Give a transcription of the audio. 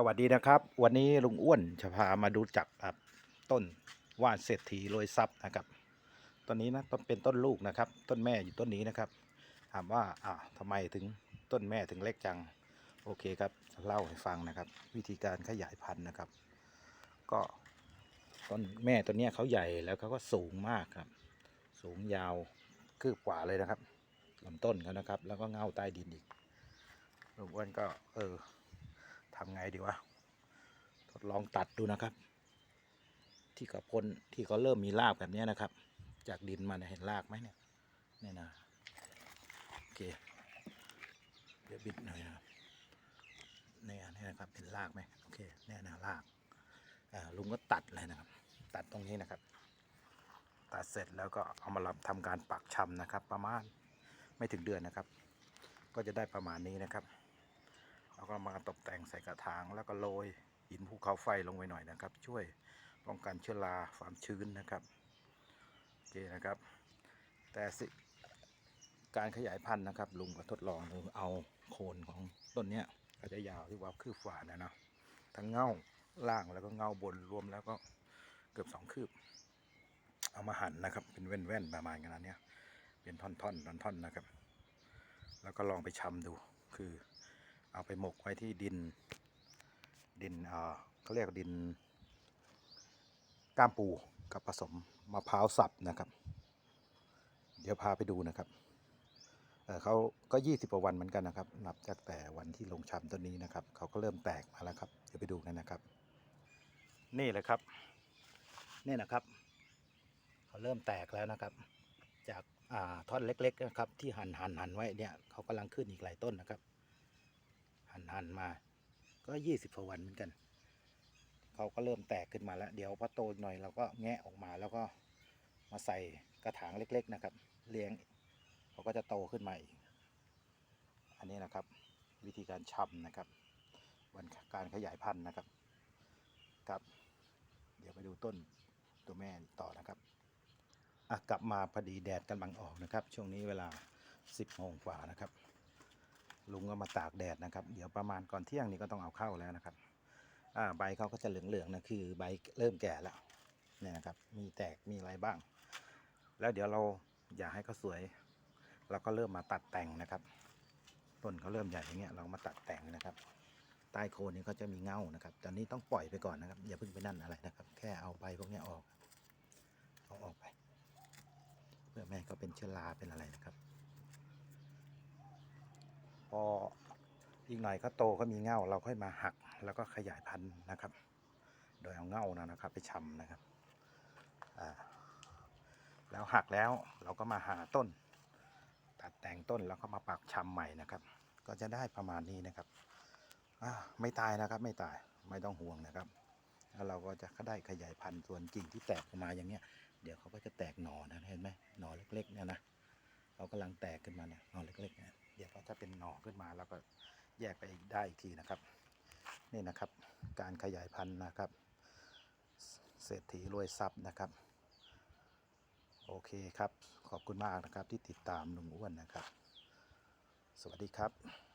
สวัสดีนะครับ วันนี้ลุงอ้วนจะพามาดูจักครับต้นว่านเศรษฐีรวยทรัพย์นะครับต้นนี้นะต้นเป็นต้นลูกนะครับ ต้นแม่อยู่ต้นนี้นะครับ ถามว่าอ่าทำไมถึงต้นแม่ถึงเล็กจังโอเคครับเล่าให้ฟังนะครับ วิธีการขยายพันธุ์นะครับ ก็ต้นแม่ต้นนี้เขาใหญ่แล้วเขาก็สูงมากครับ สูงยาวคืบกว่าเลยนะครับลำต้นเขานะครับ แล้วก็เงาใต้ดินอีกลุงอ้วนก็เออ ทำไงดีวะ ทดลองตัดดูนะครับ ที่เขาพ่นที่เขาเริ่มมีรากแบบนี้นะครับ จากดินมาเนี่ยเห็นรากไหมเนี่ยนี่นะโอเคเดี๋ยวบิดหน่อยนะครับเนี่ยนี่นะครับเห็นรากไหมโอเคเนี่ยนะรากอ่าลุงก็ตัดเลยนะครับ ตัดตรงนี้นะครับ ตัดเสร็จแล้วก็เอามารับทำการปักชำนะครับ ประมาณไม่ถึงเดือนนะครับ ก็จะได้ประมาณนี้นะครับ แล้วก็มาตกแต่งใส่กระถางแล้วก็โรยหินภูเขาไฟลงไว้หน่อยนะครับ ช่วยป้องกันเชื้อราความชื้นนะครับโอเคนะครับ แต่สิการขยายพันธุ์นะครับ ลุงก็ทดลองเอาโคนของต้นเนี้ยก็จะยาวที่ว่าคืบฝ่านะเนาะทั้งเงาล่างแล้วก็เงาบนรวมแล้วก็เกือบสองคืบ เอามาหั่นนะครับ เป็นแว่นๆประมาณขนาดเนี้ยเป็นท่อนๆท่อนๆนะครับ แล้วก็ลองไปชำดูคือ เอาไปหมกไว้ที่ดิน ดินเขาเรียกดินก้ามปูกับผสมมะพร้าวสับนะครับ เดี๋ยวพาไปดูนะครับเเขาก็ยี่สิบกว่าวันเหมือนกันนะครับ นับจากแต่วันที่ลงชำต้นนี้นะครับ เขาก็เริ่มแตกมาแล้วครับ เดี๋ยวไปดูกันนะครับ นี่เลยครับ นี่นะครับ เขาเริ่มแตกแล้วนะครับ จากท่อนเล็กๆนะครับ ที่หั่นหั่นหั่นไว้เนี่ย เขากำลังขึ้นอีกหลายต้นนะครับ หันหันมา ก็ยี่สิบกว่าวันเหมือนกัน เขาก็เริ่มแตกขึ้นมาแล้ว เดี๋ยวพอโตหน่อยเราก็แงะออกมาแล้วก็มาใส่กระถางเล็ก ๆ นะครับ เลี้ยงเขาก็จะโตขึ้นมาอีก อันนี้นะครับ วิธีการชำนะครับวันการขยายพันธุ์นะครับ ครับ เดี๋ยวไปดูต้นตัวแม่ต่อนะครับอะกลับมาพอดีแดดกำลังออกนะครับ ช่วงนี้เวลา10โมงกว่านะครับ ลุงก็มาตากแดดนะครับ เดี๋ยวประมาณก่อนเที่ยงนี้ก็ต้องเอาเข้าแล้วนะครับใบเขาก็จะเหลืองๆนะคือใบเริ่มแก่แล้วเนี่ยนะครับ มีแตกมีอะไรบ้าง แล้วเดี๋ยวเราอยากให้เขาสวย เราก็เริ่มมาตัดแต่งนะครับ ต้นเขาเริ่มใหญ่อย่างเงี้ยเรามาตัดแต่งนะครับ ใต้โคนนี้เขาจะมีเงานะครับ ตอนนี้ต้องปล่อยไปก่อนนะครับอย่าเพิ่งไปนั่นอะไรนะครับ แค่เอาใบพวกนี้ออกเอาออกไป เพื่อไม่ให้เขาเป็นเชื้อราเป็นอะไรนะครับ พออีกหน่อยก็โตก็มีเง่าเราค่อยมาหักแล้วก็ขยายพันธุ์นะครับ โดยเอาเง่านะนะครับ ไปชำนะครับแล้วหักแล้วเราก็มาหาต้น ตัดแต่งต้นแล้วก็มาปักชำใหม่นะครับ ก็จะได้ประมาณนี้นะครับไม่ตายนะครับไม่ตายไม่ต้องห่วงนะครับแล้วเราก็จะได้ขยายพันธุ์ส่วนกิ่งที่แตกออกมาอย่างเงี้ย เดี๋ยวเขาก็จะแตกหนอนะเห็นไหมหนอเล็กๆเนี่ยนะเขากำลังแตกขึ้นมาเนี่ยหนอเล็กๆเนี่ย เดี๋ยวถ้าเป็นหน่อขึ้นมาเราก็แยกไปอีกได้อีกทีนะครับ นี่นะครับการขยายพันธุ์นะครับ เศรษฐีรวยทรัพย์นะครับ โอเคครับ ขอบคุณมากนะครับที่ติดตามลุงอ้วนนะครับ สวัสดีครับ